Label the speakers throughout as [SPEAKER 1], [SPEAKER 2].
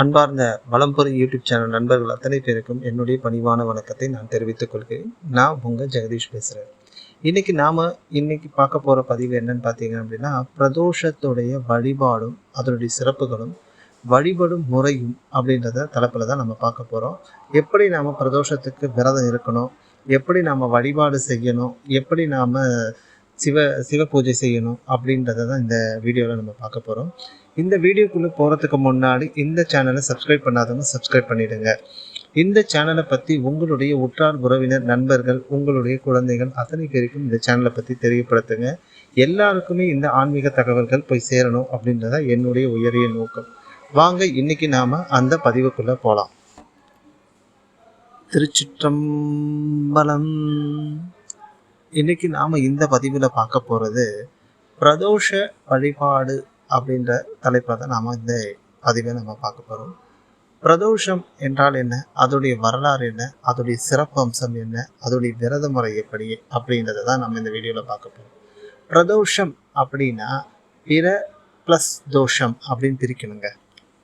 [SPEAKER 1] அன்பார்ந்த Valampuri YouTube channel நண்பர்கள் அத்தனை பேருக்கும் என்னுடைய பணிவான வணக்கத்தை நான் தெரிவித்துக் கொள்கிறேன். நான் உங்கள் ஜெகதீஷ் பேசுகிறேன் இன்னைக்கு நாம் இன்னைக்கு பார்க்க போகிற பதிவு என்னன்னு பார்த்தீங்க அப்படின்னா பிரதோஷத்துடைய வழிபாடும் அதனுடைய சிறப்புகளும் வழிபடும் முறையும் அப்படின்றத தலைப்பில் தான் நம்ம பார்க்க போகிறோம் எப்படி நாம் பிரதோஷத்துக்கு விரதம் இருக்கணும்? எப்படி நாம் வழிபாடு செய்யணும்? எப்படி நாம் சிவ சிவ பூஜை செய்யணும் அப்படின்றத தான் இந்த வீடியோவில் நம்ம பார்க்க போகிறோம் இந்த வீடியோக்குள்ளே போகிறதுக்கு முன்னாடி இந்த சேனலை சப்ஸ்கிரைப் பண்ணாதவங்க சப்ஸ்கிரைப் பண்ணிவிடுங்க இந்த சேனலை பற்றி உங்களுடைய உற்றார் உறவினர் நண்பர்கள் உங்களுடைய குழந்தைகள் அத்தனை பேருக்கும் இந்த சேனலை பற்றி தெரியப்படுத்துங்க. எல்லாருக்குமே இந்த ஆன்மீக தகவல்கள் போய் சேரணும் அப்படின்றத என்னுடைய உயரிய நோக்கம். வாங்க இன்னைக்கு நாம் அந்த பதிவுக்குள்ளே போகலாம் திருச்சிற்றம்பலம் இன்னைக்கு நாம இந்த பதிவில் பார்க்க போகிறது பிரதோஷ வழிபாடு அப்படின்ற தலைப்பை தான் நாம் இந்த பதிவை நம்ம பார்க்க போகிறோம் பிரதோஷம் என்றால் என்ன? அதோடைய வரலாறு என்ன? அதோடைய சிறப்பு அம்சம் என்ன? அதோடைய விரத முறை எப்படி? அப்படின்றத தான் நம்ம இந்த வீடியோவில் பார்க்க போகிறோம் பிரதோஷம் அப்படின்னா பிற ப்ளஸ் தோஷம் அப்படின்னு பிரிக்கணுங்க.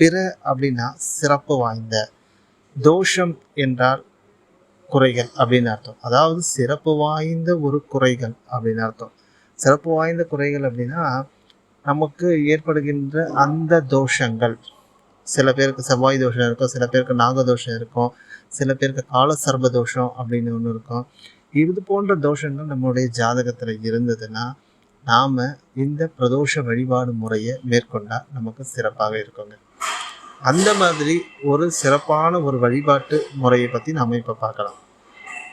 [SPEAKER 1] பிற அப்படின்னா சிறப்பு வாய்ந்த தோஷம் என்றால் குறைகள் அப்படின்னு அர்த்தம். அதாவது சிறப்பு வாய்ந்த ஒரு குறைகள் அப்படின்னு அர்த்தம். சிறப்பு வாய்ந்த குறைகள் அப்படின்னா நமக்கு ஏற்படுகின்ற அந்த தோஷங்கள். சில பேருக்கு செவ்வாய் தோஷம் இருக்கும் சில பேருக்கு நாக தோஷம் இருக்கும் சில பேருக்கு கால சர்ப தோஷம் அப்படின்னு ஒன்று இருக்கும். இது போன்ற தோஷங்கள் நம்மளுடைய ஜாதகத்தில் இருந்ததுன்னா நாம் இந்த பிரதோஷ வழிபாடு முறையை மேற்கொண்டால் நமக்கு சிறப்பாக இருக்குங்க. அந்த மாதிரி ஒரு சிறப்பான ஒரு வழிபாட்டு முறையை பற்றி நாம் இப்போ பார்க்கலாம்.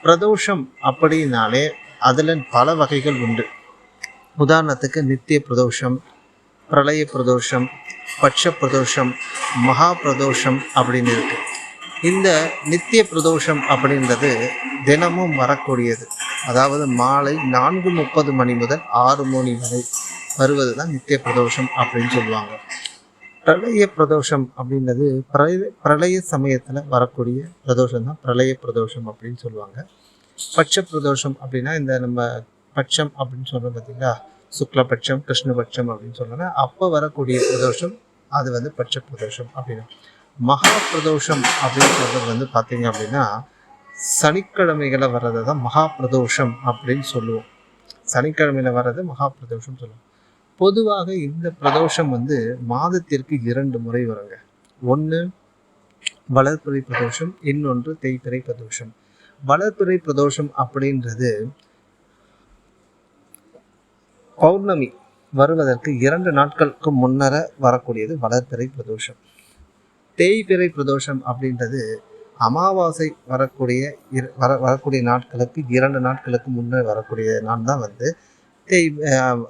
[SPEAKER 1] பிரதோஷம் அப்படின்னாலே அதில் பல வகைகள் உண்டு. உதாரணத்துக்கு நித்திய பிரதோஷம் பிரளய பிரதோஷம் பட்ச பிரதோஷம் மகா பிரதோஷம் அப்படின்னு இருக்குது இந்த நித்திய பிரதோஷம் அப்படின்றது தினமும் வரக்கூடியது. அதாவது மாலை நான்கு முப்பது மணி முதல் ஆறு மணி வரை வருவது தான் நித்திய பிரதோஷம் அப்படின்னு சொல்லுவாங்க. பிரளய பிரதோஷம் அப்படின்றது பிரளய பிரளய சமயத்தில் வரக்கூடிய பிரதோஷம் தான் பிரளய பிரதோஷம் அப்படின்னு சொல்லுவாங்க. பட்ச பிரதோஷம் அப்படின்னா இந்த நம்ம பட்சம் அப்படின்னு சொல்கிறோம் பார்த்தீங்களா சுக்லபட்சம் கிருஷ்ணபட்சம் அப்படின்னு சொல்கிறாங்க அப்போ வரக்கூடிய பிரதோஷம் அது வந்து பட்ச பிரதோஷம் அப்படின்னா. மகா பிரதோஷம் அப்படின்னு சொல்கிறது வந்து பார்த்தீங்க அப்படின்னா சனிக்கிழமைகளை வர்றதை தான் மகா பிரதோஷம் அப்படின்னு சொல்லுவோம். சனிக்கிழமையில் வர்றது மகா பிரதோஷம் சொல்லுவோம். பொதுவாக இந்த பிரதோஷம் வந்து மாதத்திற்கு இரண்டு முறை வருங்க. ஒன்று வளர்பிறை பிரதோஷம் இன்னொன்று தேய்பிறை பிரதோஷம். வளர்பிறை பிரதோஷம் அப்படின்றது பௌர்ணமி வருவதற்கு இரண்டு நாட்களுக்கு முன்னர வரக்கூடியது வளர்பிறை பிரதோஷம். தேய்பிறை பிரதோஷம் அப்படின்றது அமாவாசை வரக்கூடிய வர வரக்கூடிய நாட்களுக்கு இரண்டு நாட்களுக்கு முன்னே வரக்கூடிய நாள் தான் வந்து தேய் அஹ்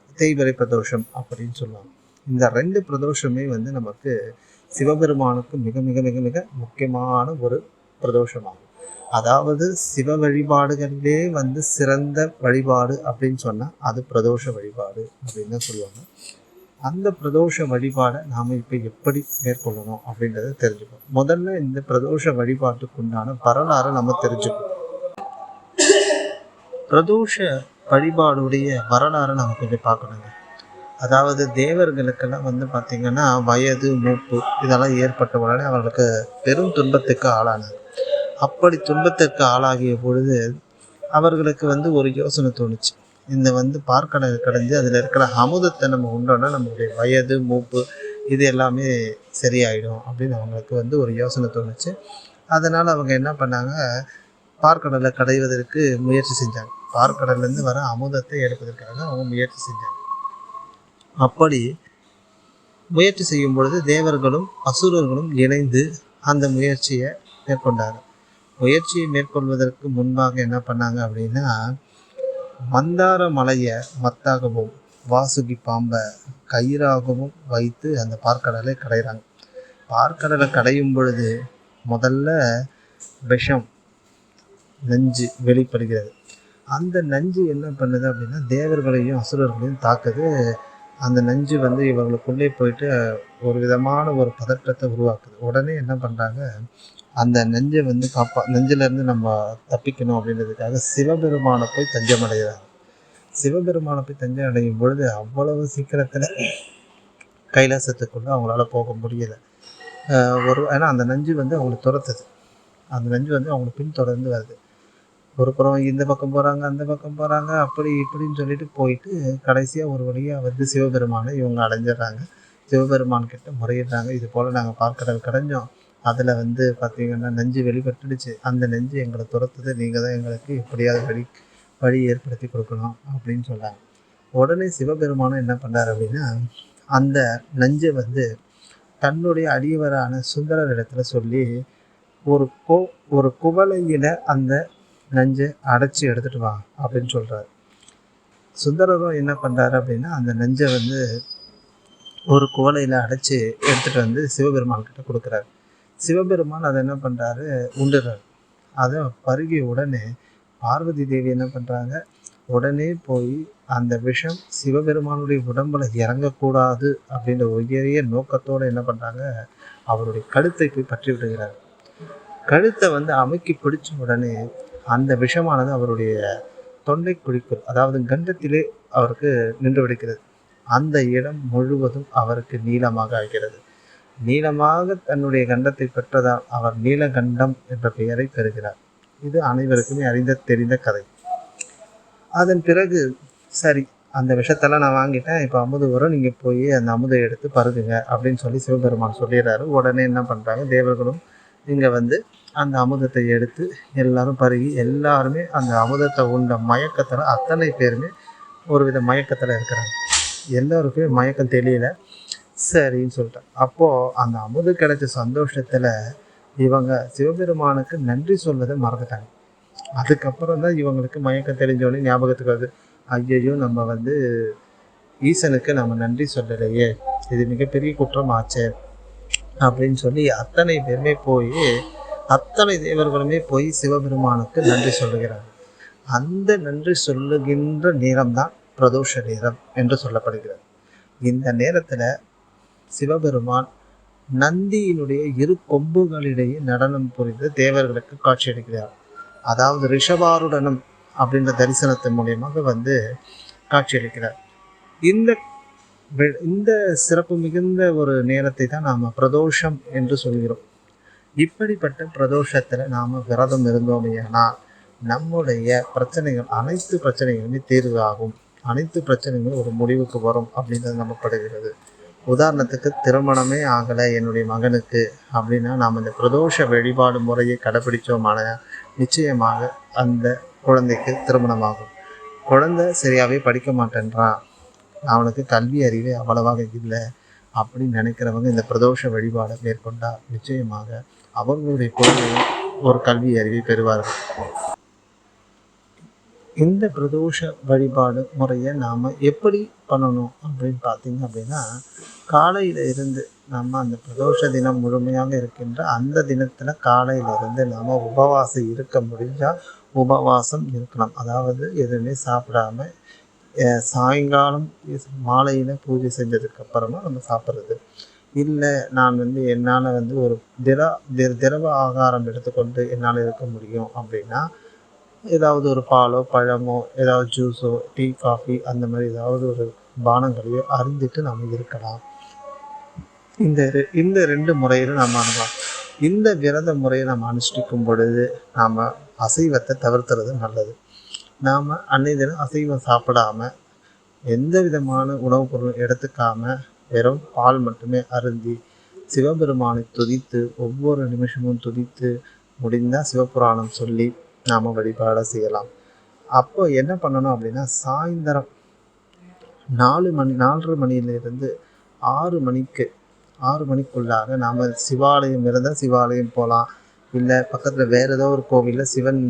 [SPEAKER 1] பிரதோஷம் அப்படின்னு சொல்லுவாங்க. இந்த ரெண்டு பிரதோஷமே வந்து நமக்கு சிவபெருமானுக்கு மிக மிக மிக மிக முக்கியமான ஒரு பிரதோஷமாகும். அதாவது சிவ வழிபாடுகளிலே வந்து சிறந்த வழிபாடு அப்படின்னு சொன்னால் அது பிரதோஷ வழிபாடு அப்படின்னு தான் சொல்லுவாங்க. அந்த பிரதோஷ வழிபாடை நாம் இப்போ எப்படி மேற்கொள்ளணும் அப்படின்றத தெரிஞ்சுக்கணும். முதல்ல இந்த பிரதோஷ வழிபாட்டுக்கு உண்டான வரலாறை நம்ம தெரிஞ்சுக்கணும். பிரதோஷ வழிபாடுடைய வரலாறை நம்ம கொஞ்சம் பார்க்கணுங்க. அதாவது தேவர்களுக்கெல்லாம் வந்து பார்த்திங்கன்னா வயது மூப்பு இதெல்லாம் ஏற்பட்ட உடனே அவர்களுக்கு பெரும் துன்பத்துக்கு ஆளானாங்க. அப்படி துன்பத்திற்கு ஆளாகிய பொழுது அவர்களுக்கு வந்து ஒரு யோசனை தோணுச்சு. இந்த வந்து பார்க்கடல் கடைஞ்சு அதில் இருக்கிற அமுதத்தை நம்ம உண்டோன்னா நம்மளுடைய வயது மூப்பு இது எல்லாமே சரியாயிடும் அப்படின்னு அவங்களுக்கு வந்து ஒரு யோசனை தோணுச்சு. அதனால் அவங்க என்ன பண்ணாங்க? பார்க்கடலை கடைவதற்கு முயற்சி செஞ்சாங்க. பார்க்கடல்லேருந்து வர அமுதத்தை எடுப்பதற்காக அவங்க முயற்சி செஞ்சாங்க. அப்படி முயற்சி செய்யும் பொழுது தேவர்களும் அசுரர்களும் இணைந்து அந்த முயற்சியை மேற்கொண்டாங்க முயற்சியை மேற்கொள்வதற்கு முன்பாக என்ன பண்ணாங்க அப்படின்னா மந்தார மலையை மத்தாகவும் வாசுகி பாம்பை கயிறாகவும் வைத்து அந்த பார்க்கடலை கடைகிறாங்க. பார்க்கடலை கடையும் பொழுது முதல்ல விஷம் நெஞ்சு வெளிப்படுகிறது. அந்த நஞ்சு என்ன பண்ணுது அப்படின்னா தேவர்களையும் அசுரர்களையும் தாக்குது. அந்த நஞ்சு வந்து இவர்களுக்குள்ளே போயிட்டு ஒரு விதமான ஒரு பதற்றத்தை உருவாக்குது. உடனே என்ன பண்ணுறாங்க அந்த நெஞ்சை வந்து காப்பா நெஞ்சிலேருந்து நம்ம தப்பிக்கணும் அப்படின்றதுக்காக சிவபெருமானை போய் தஞ்சம் அடைகிறாங்க. சிவபெருமானை போய் தஞ்சம் அடையும் பொழுது அவ்வளவு சீக்கிரத்தில் கைலாசத்துக்குள்ளே அவங்களால போக முடியல. ஒரு ஏன்னா அந்த நஞ்சு வந்து அவங்களை துரத்துது. அந்த நஞ்சு வந்து அவங்களை பின்தொடர்ந்து வருது. ஒரு இந்த பக்கம் போகிறாங்க அந்த பக்கம் போகிறாங்க அப்படி இப்படின்னு சொல்லிட்டு போயிட்டு கடைசியாக ஒரு வழியாக வந்து சிவபெருமானை இவங்க அடைஞ்சிடுறாங்க. சிவபெருமான் கிட்ட முறையிடுறாங்க. இது போல் நாங்கள் பார்க்கடல் கடைஞ்சோம். அதில் வந்து பார்த்தீங்கன்னா நெஞ்சு வெளிப்பட்டுடுச்சு. அந்த நெஞ்சு எங்களை துரத்துது. நீங்கள் தான் எங்களுக்கு எப்படியாவது வழி வழி ஏற்படுத்தி கொடுக்கணும் அப்படின்னு சொல்கிறாங்க உடனே சிவபெருமானம் என்ன பண்ணார் அப்படின்னா அந்த நஞ்சை வந்து தன்னுடைய அடியவரான சுந்தரர் இடத்துல சொல்லி ஒரு கோ ஒரு குவளையில் அந்த நஞ்சை அடைச்சி எடுத்துட்டு வா அப்படின்னு சொல்கிறார் சுந்தரரும் என்ன பண்ணுறாரு அப்படின்னா அந்த நெஞ்சை வந்து ஒரு குவலையில் அடைச்சி எடுத்துகிட்டு வந்து சிவபெருமான் கிட்ட கொடுக்குறாரு. சிவபெருமான் அதை என்ன பண்ணுறாரு உண்டுறாரு. அதை பருகிய உடனே பார்வதி தேவி என்ன பண்ணுறாங்க உடனே போய் அந்த விஷம் சிவபெருமானுடைய உடம்புல இறங்கக்கூடாது அப்படின்ற உயரிய நோக்கத்தோடு என்ன பண்ணுறாங்க அவருடைய கழுத்தை போய் பற்றி விடுகிறார். கழுத்தை வந்து அமுக்கி பிடிச்ச உடனே அந்த விஷமானது அவருடைய தொண்டை குழிக்குள் அதாவது கண்டத்திலே அவருக்கு நின்று விடுகிறது. அந்த இடம் முழுவதும் அவருக்கு நீளமாக ஆகிறது. நீளமாக தன்னுடைய கண்டத்தை பெற்றதால் அவர் நீலகண்டம் என்ற பெயரை பெறுகிறார். இது அனைவருக்குமே அறிந்த தெரிந்த கதை. அதன் பிறகு சரி அந்த விஷத்தெல்லாம் நான் வாங்கிட்டேன். இப்போ அமுது வரும் நீங்கள் போய் அந்த அமுதை எடுத்து பருகுங்க அப்படின்னு சொல்லி சிவபெருமான் சொல்லிடுறாரு. உடனே என்ன பண்ணுறாங்க தேவர்களும் இங்கே வந்து அந்த அமுதத்தை எடுத்து எல்லாரும் பருகி எல்லாருமே அந்த அமுதத்தை உண்ட மயக்கத்தில் அத்தனை பேருமே ஒரு வித மயக்கத்தில் இருக்கிறாங்க. எல்லோருக்குமே மயக்கம் தெரியல. சரின்னு சொல்லிட்டேன் அப்போது அந்த அமுது கிடைச்ச சந்தோஷத்தில் இவங்க சிவபெருமானுக்கு நன்றி சொல்வதை மறந்துட்டாங்க. அதுக்கப்புறம் தான் இவங்களுக்கு மயக்கம் தெரிஞ்சோடனே ஞாபகத்துக்கு வருது. ஐயையோ நம்ம வந்து ஈசனுக்கு நம்ம நன்றி சொல்லலையே. இது மிகப்பெரிய குற்றம் ஆச்சே அப்படின்னு சொல்லி அத்தனை பேருமே போய் அத்தனை தேவர்களுமே போய் சிவபெருமானுக்கு நன்றி சொல்லுகிறார்கள் அந்த நன்றி சொல்லுகின்ற நேரம்தான் பிரதோஷ நேரம் என்று சொல்லப்படுகிறது. இந்த நேரத்தில் சிவபெருமான் நந்தியினுடைய இரு கொம்புகளிடையே நடனம் புரிந்து தேவர்களுக்கு காட்சியளிக்கிறார் அதாவது ரிஷபாருடனம் அப்படின்ற தரிசனத்தின் மூலியமாக வந்து காட்சியளிக்கிறார் இந்த இந்த சிறப்பு மிகுந்த ஒரு நேரத்தை தான் நாம் பிரதோஷம் என்று சொல்கிறோம். இப்படிப்பட்ட பிரதோஷத்தில் நாம் விரதம் இருந்தோமையானா நம்முடைய பிரச்சனைகள் அனைத்து பிரச்சனைகளுமே தீர்வு ஆகும் அனைத்து பிரச்சனைகளும் ஒரு முடிவுக்கு வரும் அப்படின்றது நம்பப்படுகிறது. உதாரணத்துக்கு திருமணமே ஆகலை என்னுடைய மகனுக்கு அப்படின்னா நாம் இந்த பிரதோஷ வழிபாடு முறையை கடைபிடித்தோமான நிச்சயமாக அந்த குழந்தைக்கு திருமணமாகும். குழந்தை சரியாகவே படிக்க மாட்டேன்றான். அவனுக்கு கல்வி அறிவே அவ்வளவாக இல்லை. அப்படின்னு நினைக்கிறவங்க இந்த பிரதோஷ வழிபாடை மேற்கொண்டால் நிச்சயமாக அவங்களுடைய குழந்தையும் ஒரு கல்வி அறிவை பெறுவார்கள். இந்த பிரதோஷ வழிபாடு முறையை நாம் எப்படி பண்ணணும் அப்படின்னு பார்த்தீங்க அப்படின்னா காலையில் இருந்து நம்ம அந்த பிரதோஷ தினம் முழுமையாக இருக்கின்ற அந்த தினத்தில் காலையில இருந்து நாம் உபவாசம் இருக்க முடிஞ்சால் உபவாசம் இருக்கலாம். அதாவது எதுவுமே சாப்பிடாம சாயங்காலம் மாலையில் பூஜை செஞ்சதுக்கு அப்புறமா நம்ம சாப்பிட்றது. இல்லை நான் வந்து என்னால் வந்து ஒரு திர தி- திரவ ஆகாரம் எடுத்துக்கொண்டு என்னால் இருக்க முடியும் அப்படின்னா ஏதாவது ஒரு பாலோ பழமோ ஏதாவது ஜூஸோ டீ காஃபி அந்த மாதிரி ஏதாவது ஒரு பானங்களையோ அருந்திட்டு நம்ம இருக்கலாம். இந்த இந்த ரெண்டு முறையிலும் நம்ம அனுபவம் இந்த விரத முறையை நம்ம அனுஷ்டிக்கும் பொழுது நாம் அசைவத்தை தவிர்த்துறது நல்லது. நாம் அன்னை தினம் அசைவம் சாப்பிடாம எந்த விதமான உணவுப் பொருளும் எடுத்துக்காம வெறும் பால் மட்டுமே அருந்தி சிவபெருமானை துதித்து ஒவ்வொரு நிமிஷமும் துதித்து முடிந்தால் சிவபுராணம் சொல்லி நாம் வழிபாட செய்யலாம். அப்போ என்ன பண்ணணும் அப்படின்னா சாயந்தரம் நாலு மணி நாலரை மணியிலிருந்து ஆறு மணிக்கு ஆறு மணிக்குள்ளாக நாம் சிவாலயம் இருந்தால் சிவாலயம் போகலாம் இல்லை பக்கத்தில் வேறு ஏதோ ஒரு கோவிலில் சிவன்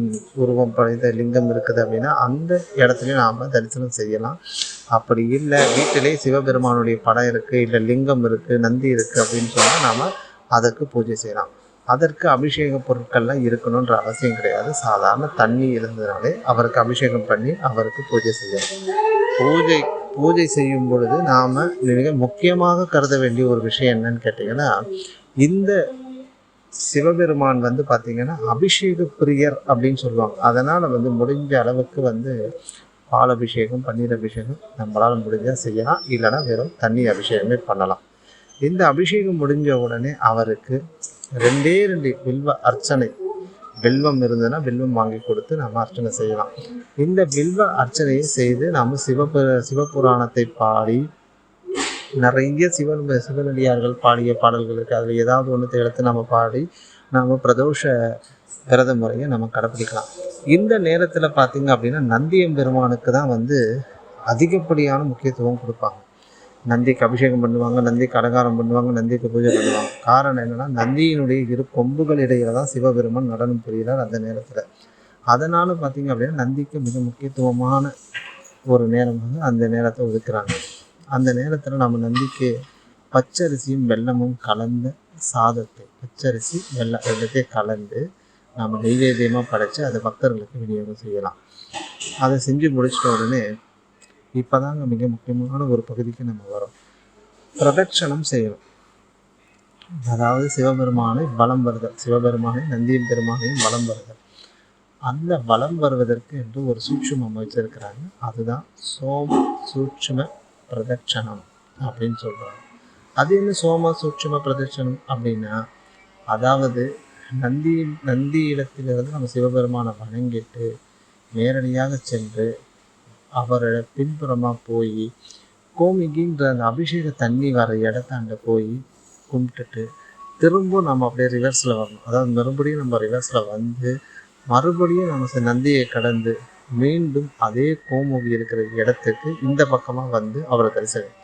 [SPEAKER 1] உருவம் படைத்த லிங்கம் இருக்குது அப்படின்னா அந்த இடத்துலையும் நாம் தரிசனம் செய்யலாம். அப்படி இல்லை வீட்டிலே சிவபெருமானுடைய படம் இருக்குது இல்லை லிங்கம் இருக்குது நந்தி இருக்குது அப்படின்னு சொன்னால் நாம் அதற்கு பூஜை செய்யலாம். அதற்கு அபிஷேக பொருட்கள்லாம் இருக்கணுன்ற அவசியம் கிடையாது. சாதாரண தண்ணி இருந்ததுனாலே அவருக்கு அபிஷேகம் பண்ணி அவருக்கு பூஜை செய்யலாம். பூஜை பூஜை செய்யும் பொழுது நாம் மிக முக்கியமாக கருத வேண்டிய ஒரு விஷயம் என்னன்னு கேட்டிங்கன்னா இந்த சிவபெருமான் வந்து பார்த்திங்கன்னா அபிஷேக பிரியர் அப்படின்னு சொல்லுவாங்க. அதனால் வந்து முடிஞ்ச அளவுக்கு வந்து பால் அபிஷேகம் பன்னீர் அபிஷேகம் நம்மளால் முடிஞ்சால் செய்யலாம். இல்லைன்னா வெறும் தண்ணி அபிஷேகமே பண்ணலாம். இந்த அபிஷேகம் முடிஞ்ச உடனே அவருக்கு ரெண்டே ரெண்டு வில்வ அர்ச்சனை வில்வம் இருந்ததுன்னா வில்வம் வாங்கி கொடுத்து நம்ம அர்ச்சனை செய்யலாம். இந்த வில்வ அர்ச்சனையை செய்து நாம் சிவபு சிவபுராணத்தை பாடி நிறைய சிவன் சிவனடியார்கள் பாடிய பாடல்கள் இருக்குது அதில் ஏதாவது ஒன்று எடுத்து நம்ம பாடி நம்ம பிரதோஷ விரத முறையை நம்ம கடைப்பிடிக்கலாம். இந்த நேரத்தில் பார்த்திங்க அப்படின்னா நந்தியம் பெருமானுக்கு தான் வந்து அதிகப்படியான முக்கியத்துவம் கொடுப்பாங்க. நந்திக்கு அபிஷேகம் பண்ணுவாங்க நந்திக்கு அலங்காரம் பண்ணுவாங்க நந்திக்கு பூஜை பண்ணுவாங்க. காரணம் என்னென்னா நந்தியினுடைய இரு கொம்புகள் இடையில தான் சிவபெருமான் நடனம் புரிகிறார் அந்த நேரத்தில். அதனால பார்த்திங்க அப்படின்னா நந்திக்கு மிக முக்கியத்துவமான ஒரு நேரம் வந்து அந்த நேரத்தை ஒதுக்குறாங்க. அந்த நேரத்தில் நம்ம நந்திக்கு பச்சரிசியும் வெல்லமும் கலந்த சாதத்தை பச்சரிசி வெள்ளம் ரெண்டுத்தையும் கலந்து நம்ம நெய்வேத்தியமாக படைச்சு அதை பக்தர்களுக்கு விநியோகம் செய்யலாம். அதை செஞ்சு முடிச்சிட்ட உடனே இப்போதாங்க மிக முக்கியமான ஒரு பகுதிக்கு நம்ம வரோம். பிரதட்சணம் செய்யணும். அதாவது சிவபெருமானை வலம் வருதல். சிவபெருமானை நந்தியம் பெருமானையும் வலம் வருதல். அந்த வலம் வருவதற்கு என்று ஒரு சூட்சுமம் வச்சிருக்கிறாங்க அதுதான் சோம சூட்சும பிரதட்சணம் அப்படின்னு சொல்கிறாங்க அது என்ன சோம சூட்சம பிரதட்சணம் அப்படின்னா அதாவது நந்தி நந்தி இடத்திலிருந்து நம்ம சிவபெருமானை வணங்கிட்டு நேரடியாக சென்று அவரோட பின்புறமாக போய் கோமிகின்ற அந்த அபிஷேக தண்ணி வர இடத்தாண்ட போய் கும்பிட்டுட்டு திரும்ப நம்ம அப்படியே ரிவர்ஸில் வரணும். அதாவது மறுபடியும் நம்ம ரிவர்ஸில் வந்து மறுபடியும் நம்ம நந்தியை கடந்து மீண்டும் அதே கோமுகி இருக்கிற இடத்துக்கு இந்த பக்கமாக வந்து அவரை தரிசனம்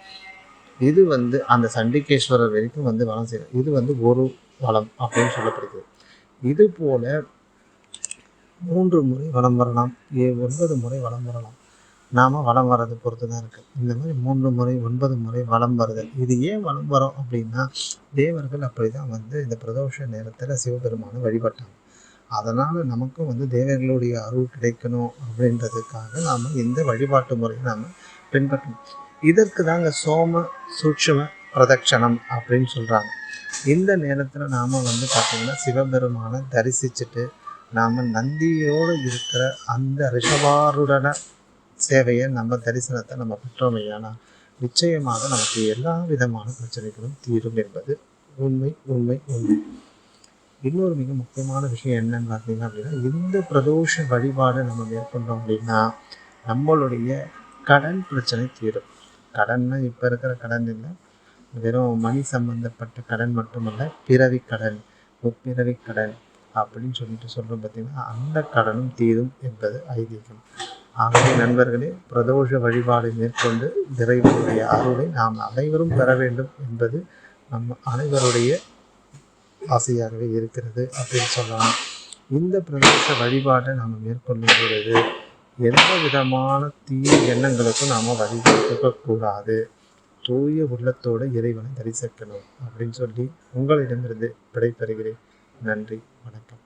[SPEAKER 1] இது வந்து அந்த சண்டிகேஸ்வரர் வரைக்கும் வந்து வளம் செய்யும் இது வந்து ஒரு வளம் அப்படின்னு சொல்லப்படுகிறது. இது போல மூன்று முறை வலம் வரலாம். ஏ ஒன்பது முறை வலம் வரலாம். நாம் வலம் வர்றதை பொறுத்து தான் இருக்குது இந்த மாதிரி மூன்று முறை ஒன்பது முறை வலம் வருதல் இது ஏன் வலம் வரும் அப்படின்னா தேவர்கள் அப்படி தான் வந்து இந்த பிரதோஷ நேரத்தில் சிவபெருமானை வழிபட்டாங்க. அதனால் நமக்கும் வந்து தேவர்களுடைய அருள் கிடைக்கணும் அப்படின்றதுக்காக நாம் இந்த வழிபாட்டு முறையை நாம் பின்பற்றணும். இதற்கு தாங்க சோம சூட்சும பிரதட்சணம் அப்படின்னு சொல்கிறாங்க இந்த நேரத்தில் நாம் வந்து பார்த்திங்கன்னா சிவபெருமானை தரிசிச்சுட்டு நாம் நந்தியோடு இருக்கிற அந்த ரிஷபாருடன சேவையை நம்ம தரிசனத்தை நம்ம பெற்றோமையானா நிச்சயமாக நமக்கு எல்லா விதமான பிரச்சனைகளும் தீரும் என்பது உண்மை உண்மை உண்மை. இன்னொரு மிக முக்கியமான விஷயம் என்னன்னு பார்த்தீங்க அப்படின்னா இந்த பிரதோஷ வழிபாடு நம்ம மேற்கொண்டோம் அப்படின்னா நம்மளுடைய கடன் பிரச்சனை தீரும். கடன்னா இப்போ இருக்கிற கடன் இல்லை. வெறும் மணி சம்பந்தப்பட்ட கடன் மட்டுமல்ல பிறவி கடன் முப்பிறவி கடன் அப்படின்னு சொல்லிட்டு சொல்கிறோம் பார்த்தீங்கன்னா அந்த கடனும் தீரும் என்பது ஐதீகம். ஆகவே நண்பர்களே பிரதோஷ வழிபாடு மேற்கொண்டு இறைவனுடைய அருளை நாம் அனைவரும் பெற வேண்டும் என்பது நம்ம அனைவருடைய ஆசையாகவே இருக்கிறது அப்படின்னு சொல்லலாம். இந்த பிரதேச வழிபாட்டை நாம் மேற்கொள்ளும் பொழுது எந்த விதமான தீய எண்ணங்களுக்கும் நாம் வழிபடுத்த தூய உள்ளத்தோடு இறைவனை தரிசிக்கணும் அப்படின்னு சொல்லி உங்களிடமிருந்து விடைபெறுகிறேன். நன்றி வணக்கம்.